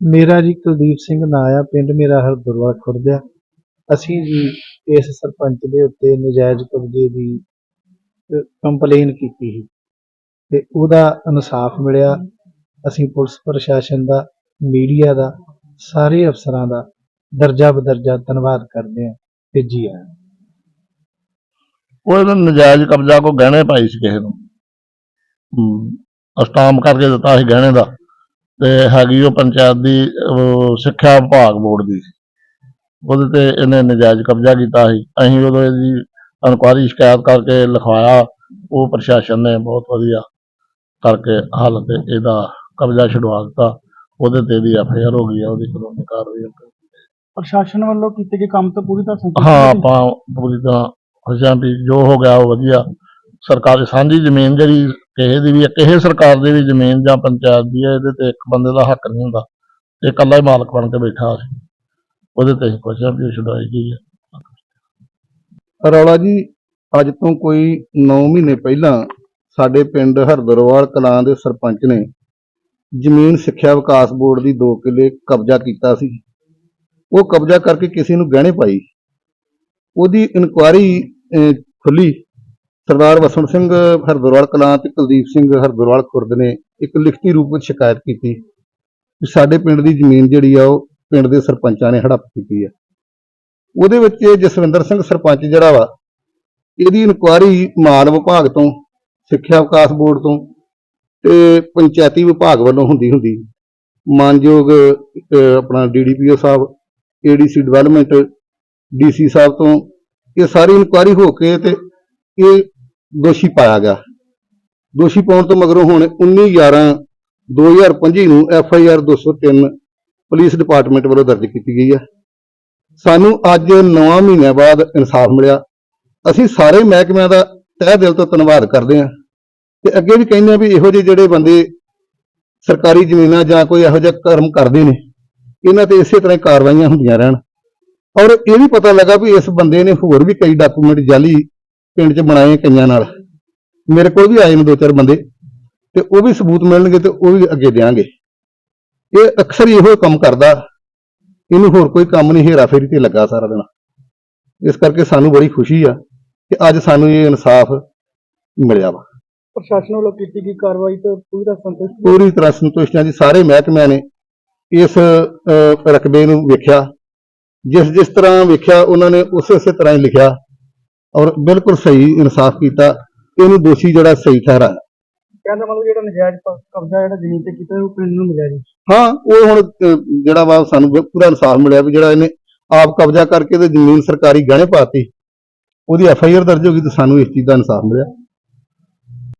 ਮੇਰਾ ਜੀ ਕੁਲਦੀਪ ਸਿੰਘ ਨਾਂ ਆ ਪਿੰਡ ਮੇਰਾ ਹਰਦੁਰਵਾ ਖੁਰਦ ਆ। ਅਸੀਂ ਜੀ ਇਸ ਸਰਪੰਚ ਦੇ ਉੱਤੇ ਨਜਾਇਜ਼ ਕਬਜ਼ੇ ਦੀ ਕੰਪਲੇਨ ਕੀਤੀ ਸੀ। ਤੇ ਉਹਦਾ ਇਨਸਾਫ ਮਿਲਿਆ। ਅਸੀਂ ਪੁਲਿਸ ਪ੍ਰਸ਼ਾਸਨ ਦਾ ਮੀਡੀਆ ਦਾ ਸਾਰੇ ਅਫਸਰਾਂ ਦਾ ਦਰਜਾ ਬਦਰਜਾ ਧੰਨਵਾਦ ਕਰਦੇ ਹਾਂ ਤੇ ਜੀ ਆਇਆਂ। ਉਹ ਇਹਨਾਂ ਨਜਾਇਜ਼ ਕਬਜ਼ਾ ਕੋ ਗਹਿਣੇ ਪਾਈ ਸੀ ਕਿਸੇ ਨੂੰ। ਅਸਟਾਮ ਕਰਕੇ ਦਿੱਤਾ ਸੀ ਗਹਿਣੇ ਦਾ। ਤੇ ਹੈਗੀ ਉਹ ਪੰਚਾਇਤ ਦੀ ਸਿੱਖਿਆ ਵਿਭਾਗ ਬੋਰਡ ਦੀ। ਉਹਦੇ ਤੇ ਇਹਨੇ ਨਜਾਇਜ਼ ਕਬਜ਼ਾ ਕੀਤਾ ਸੀ। ਅਸੀਂ ਉਦੋਂ ਇਹਦੀ ਇਨਕੁਆਰੀ ਸ਼ਿਕਾਇਤ ਕਰਕੇ ਲਿਖਵਾਇਆ। ਉਹ ਪ੍ਰਸ਼ਾਸਨ ਨੇ ਬਹੁਤ ਵਧੀਆ ਕਰਕੇ ਹੱਲ ਤੇ ਇਹਦਾ ਕਬਜ਼ਾ ਛੁਡਵਾ ਦਿੱਤਾ। ਉਹਦੇ ਤੇ ਇਹਦੀ ਐਫ ਆਈ ਆਰ ਹੋ ਗਈ ਆ ਉਹਦੀ ਕਾਨੂੰਨੀ ਕਾਰਵਾਈ ਅੱਗੇ। ਪ੍ਰਸ਼ਾਸਨ ਵੱਲੋਂ ਕੀਤੇ ਗਏ ਕੰਮ ਤੋਂ ਪੂਰੀ ਤਰ੍ਹਾਂ ਸੰਤੁਸ਼ਟ ਹਾਂ ਹੋ ਆਪਾਂ ਪੂਰੀ ਤਰ੍ਹਾਂ ਖੁਸ਼ ਹਾਂ ਵੀ ਜੋ ਹੋ ਗਿਆ ਉਹ ਵਧੀਆ। ਸਰਕਾਰੀ ਸਾਂਝੀ ਜ਼ਮੀਨ ਜਿਹੜੀ ਕਿਸੇ ਦੀ ਵੀ ਹੈ, ਕਿਸੇ ਸਰਕਾਰ ਦੀ ਵੀ ਜ਼ਮੀਨ ਜਾਂ ਪੰਚਾਇਤ ਦੀ ਹੈ ਇਹਦੇ ਤੇ ਇੱਕ ਬੰਦੇ ਦਾ ਹੱਕ ਨਹੀਂ ਹੁੰਦਾ। ਇਹ ਇਕੱਲਾ ਹੀ ਮਾਲਕ ਬਣ ਕੇ ਬੈਠਾ ਸੀ ਉਹਦੇ ਤੇ ਅਸੀਂ ਵੀ ਛੁਡਾਈ ਗਈ ਹੈ। ਰੌਲਾ ਜੀ ਅੱਜ ਤੋਂ ਕੋਈ 9 ਮਹੀਨੇ ਪਹਿਲਾਂ ਸਾਡੇ ਪਿੰਡ ਹਰਦਰਵਾਲ ਕਲਾਂ ਦੇ ਸਰਪੰਚ ਨੇ ਜ਼ਮੀਨ ਸਿੱਖਿਆ ਵਿਕਾਸ ਬੋਰਡ ਦੀ 2 ਕਿੱਲੇ ਕਬਜ਼ਾ ਕੀਤਾ ਸੀ। ਉਹ ਕਬਜ਼ਾ ਕਰਕੇ ਕਿਸੇ ਨੂੰ ਗਹਿਣੇ ਪਾਈ। ਉਹਦੀ ਇਨਕੁਆਰੀ ਖੁੱਲੀ ਸਰਦਾਰ ਵਸਣ ਸਿੰਘ ਹਰਦਰਵਾਲ ਕਲਾਂ ਤੇ ਕੁਲਦੀਪ ਸਿੰਘ ਹਰਦਰਵਾਲ ਖੁਰਦ ਨੇ ਇੱਕ ਲਿਖਤੀ ਰੂਪ ਵਿੱਚ ਸ਼ਿਕਾਇਤ ਕੀਤੀ ਕਿ ਸਾਡੇ ਪਿੰਡ ਦੀ ਜ਼ਮੀਨ ਜਿਹੜੀ ਆ ਉਹ ਪਿੰਡ ਦੇ ਸਰਪੰਚਾਂ ਨੇ ਹੜੱਪ ਕੀਤੀ ਹੈ ਉਹਦੇ ਵਿੱਚ ਜਸਵਿੰਦਰ ਸਿੰਘ ਸਰਪੰਚ ਜਿਹੜਾ ਵਾ ਇਹਦੀ ਇਨਕੁਆਰੀ ਮਾਲ ਵਿਭਾਗ ਤੋਂ ਸਿੱਖਿਆ ਵਿਕਾਸ ਬੋਰਡ ਤੋਂ ਤੇ ਪੰਚਾਇਤੀ ਵਿਭਾਗ ਵੱਲੋਂ ਹੁੰਦੀ ਹੁੰਦੀ ਮਾਨਯੋਗ ਅਹ, ਆਪਣਾ ਡੀਡੀਪੀਓ ਸਾਹਿਬ ਏਡੀਸੀ ਡਿਵੈਲਪਮੈਂਟ ਡੀਸੀ ਸਾਹਿਬ ਤੋਂ ਇਹ ਸਾਰੀ ਇਨਕੁਆਰੀ ਹੋ ਕੇ ਤੇ ਇਹ ਦੋਸ਼ੀ ਪਾਇਆ ਗਿਆ। ਦੋਸ਼ੀ ਪਾਉਣ ਤੋਂ ਮਗਰੋਂ ਹੁਣ 19 11 2025 ਨੂੰ F I R 203 police department ਵੱਲੋਂ ਦਰਜ ਕੀਤੀ ਗਈ ਹੈ। ਸਾਨੂੰ ਅੱਜ 9 ਮਹੀਨਿਆਂ ਬਾਅਦ ਇਨਸਾਫ ਮਿਲਿਆ। ਅਸੀਂ ਸਾਰੇ ਮਹਿਕਮਿਆਂ ਦਾ ਤਹਿ ਦਿਲ ਤੋਂ ਧੰਨਵਾਦ ਕਰਦੇ ਹਾਂ ਤੇ ਅੱਗੇ ਵੀ ਕਹਿੰਦੇ ਆ ਵੀ ਇਹੋ ਜਿਹੇ ਜਿਹੜੇ ਬੰਦੇ ਸਰਕਾਰੀ ਜ਼ਮੀਨਾਂ ਜਾਂ ਕੋਈ ਇਹੋ ਜਿਹਾ ਕਰਮ ਕਰਦੇ ਨੇ, ਇਹਨਾਂ ਤੇ ਇਸੇ ਤਰ੍ਹਾਂ ਹੀ ਕਾਰਵਾਈਆਂ ਹੁੰਦੀਆਂ ਰਹਿਣ। ਔਰ ਇਹ ਵੀ ਪਤਾ ਲੱਗਾ ਵੀ ਇਸ ਬੰਦੇ ਨੇ ਹੋਰ ਵੀ ਕਈ ਡਾਕੂਮੈਂਟ ਜਾਲੀ ਪਿੰਡ 'ਚ ਬਣਾਏ ਕਈਆਂ ਨਾਲ। ਮੇਰੇ ਕੋਲ ਵੀ ਆਏ ਨੇ ਦੋ ਚਾਰ ਬੰਦੇ ਤੇ ਉਹ ਵੀ ਸਬੂਤ ਮਿਲਣਗੇ ਤੇ ਉਹ ਵੀ ਅੱਗੇ ਦੇਾਂਗੇ। ਇਹ ਅਕਸਰ ਇਹੋ ਕੰਮ ਕਰਦਾ। ਇਹਨੂੰ ਹੋਰ ਕੋਈ ਕੰਮ ਨਹੀਂ ਹੇਰਾ ਫੇਰੀ ਤੇ ਲੱਗਾ ਸਾਰਾ ਦਿਨ। ਇਸ ਕਰਕੇ ਸਾਨੂੰ ਬੜੀ ਖੁਸ਼ੀ ਆ ਕਿ ਅੱਜ ਸਾਨੂੰ ਇਹ ਇਨਸਾਫ ਮਿਲਿਆ ਵਾ। ਪ੍ਰਸ਼ਾਸਨ ਵੱਲੋਂ ਕੀਤੀ ਗਈ ਕਾਰਵਾਈ ਤੋਂ ਪੂਰੀ ਤਰ੍ਹਾਂ ਸੰਤੁਸ਼ਟ? ਪੂਰੀ ਤਰ੍ਹਾਂ ਸੰਤੁਸ਼ਟ ਹਾਂ ਜੀ। ਸਾਰੇ ਮਹਿਕਮਿਆਂ ਨੇ ਇਸ ਰਕਬੇ ਨੂੰ ਵੇਖਿਆ। ਜਿਸ ਜਿਸ ਤਰ੍ਹਾਂ ਵੇਖਿਆ ਉਹਨਾਂ ਨੇ ਉਸੇ ਉਸੇ ਤਰ੍ਹਾਂ ਹੀ ਲਿਖਿਆ। ਔਰ ਬਿਲਕੁਲ ਸਹੀ ਇਨਸਾਫ ਕੀਤਾ ਇਹਨੂੰ ਦੋਸ਼ੀ ਜਿਹੜਾ ਸਹੀ ਠਹਿਰਾਇਆ। ਕਹਿੰਦਾ ਮਤਲਬ ਜਿਹੜਾ ਨਜਾਇਜ਼ ਪ- ਕਬਜ਼ਾ ਜਿਹੜਾ ਜ਼ਮੀਨ ਤੇ ਕੀਤਾ ਉਹ ਪਿੰਡ ਨੂੰ ਮਿਲਿਆ ਜੀ ਹਾਂ ਉਹ ਹੁਣ ਅਹ, ਜਿਹੜਾ ਵਾ ਸਾਨੂੰ ਬਿ- ਪੂਰਾ ਇਨਸਾਫ ਮਿਲਿਆ ਵੀ ਜਿਹੜਾ ਇਹਨੇ ਆਪ ਕਬਜ਼ਾ ਕਰਕੇ ਤੇ ਜ਼ਮੀਨ ਸਰਕਾਰੀ ਗਹਿਣੇ ਪਾਤੀ ਉਹਦੀ ਐਫ ਆਈ ਆਰ ਦਰਜ ਹੋ ਗਈ ਤੇ ਸਾਨੂੰ ਇਸ ਚੀਜ਼ ਦਾ ਇਨਸਾਫ ਮਿਲਿਆ।